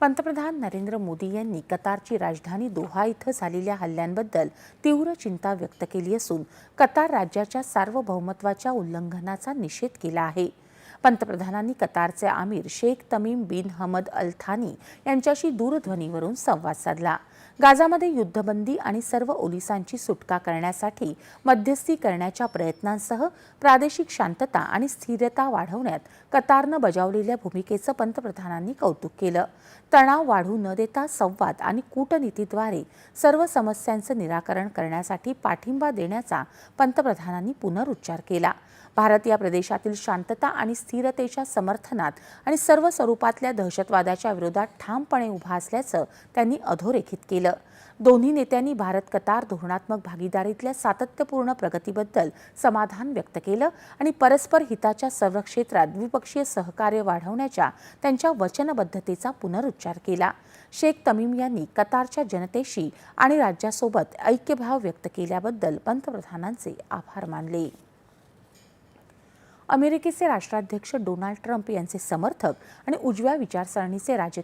पंतप्रधान नरेंद्र मोदी यांनी कतारची राजधानी दोहा इथं झालेल्या हल्ल्यांबद्दल तीव्र चिंता व्यक्त केली असून कतार राज्याच्या सार्वभौमत्वाच्या उल्लंघनाचा निषेध केला आहे. पंतप्रधानांनी कतारचे आमिर शेख तमीम बिन हमद अल थानी यांच्याशी दूरध्वनीवरून संवाद साधला. गाझामध्ये युद्धबंदी आणि सर्व ओलिसांची सुटका करण्यासाठी मध्यस्थी करण्याच्या प्रयत्नांसह प्रादेशिक शांतता आणि स्थिरता वाढवण्यात कतारनं बजावलेल्या भूमिकेचं पंतप्रधानांनी कौतुक केलं. तणाव वाढू न देता संवाद आणि कूटनीतीद्वारे सर्व समस्यांचं निराकरण करण्यासाठी पाठिंबा देण्याचा पंतप्रधानांनी पुनरुच्चार केला. भारत या प्रदेशातील शांतता आणि स्थिरतेच्या समर्थनात आणि सर्व स्वरूपातल्या दहशतवादाच्या विरोधात ठामपणे उभा असल्याचं त्यांनी अधोरेखित केलं. दोन्ही नेत्यांनी भारत कतार धोरणात्मक भागीदारीतल्या सातत्यपूर्ण प्रगतीबद्दल समाधान व्यक्त केलं आणि परस्पर हिताच्या सर्व क्षेत्रात द्विपक्षीय सहकार्य वाढवण्याच्या त्यांच्या वचनबद्धतेचा पुनरुच्चार केला. शेख तमीम यांनी कतारच्या जनतेशी आणि राज्यासोबत ऐक्यभाव व्यक्त केल्याबद्दल पंतप्रधानांचे आभार मानले. अमेरिकेचे राष्ट्राध्यक्ष डोनाल्ड ट्रम्प यांचे समर्थक आणि उजव्या विचारसरणीचे राजकीय